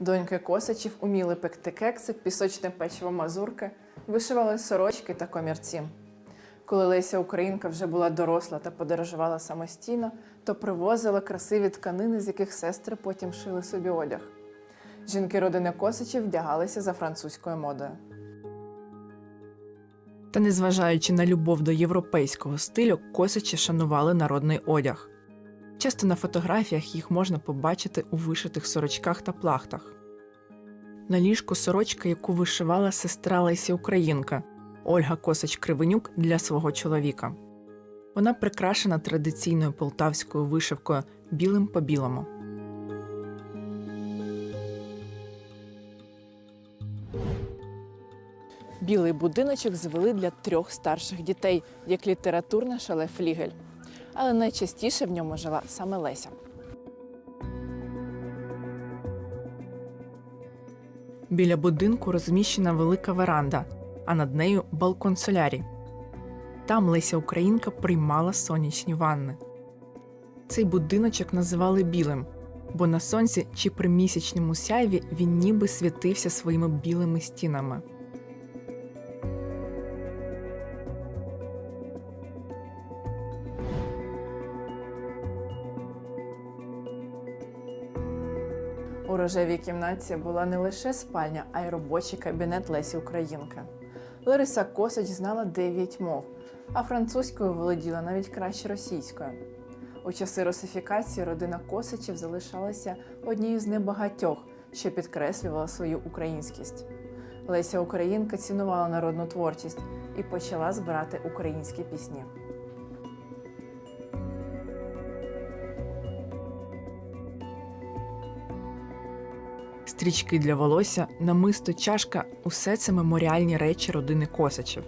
Доньки Косачів уміли пекти кекси, пісочне печиво мазурки, вишивали сорочки та комірці. Коли Леся Українка вже була доросла та подорожувала самостійно, то привозила красиві тканини, з яких сестри потім шили собі одяг. Жінки родини Косачів вдягалися за французькою модою. Та незважаючи на любов до європейського стилю, косачі шанували народний одяг. Часто на фотографіях їх можна побачити у вишитих сорочках та плахтах. На ліжку сорочка, яку вишивала сестра Лесі Українка Ольга Косач Кривенюк для свого чоловіка. Вона прикрашена традиційною полтавською вишивкою білим по білому. Білий будиночок звели для трьох старших дітей, як літературне шале Флігель. Але найчастіше в ньому жила саме Леся. Біля будинку розміщена велика веранда, а над нею балкон солярій. Там Леся Українка приймала сонячні ванни. Цей будиночок називали білим, бо на сонці чи при місячному сяйві він ніби світився своїми білими стінами. У рожевій кімнаті була не лише спальня, а й робочий кабінет Лесі Українки. Лариса Косач знала дев'ять мов, а французькою володіла навіть краще російською. У часи русифікації родина Косачів залишалася однією з небагатьох, що підкреслювала свою українськість. Леся Українка цінувала народну творчість і почала збирати українські пісні. Стрічки для волосся, намисто, чашка усе це меморіальні речі родини Косачів.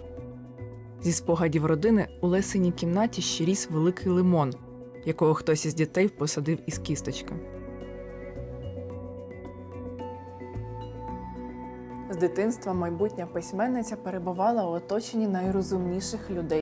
Зі спогадів родини у Лесиній кімнаті ще ріс великий лимон, якого хтось із дітей посадив із кісточки. З дитинства майбутня письменниця перебувала у оточенні найрозумніших людей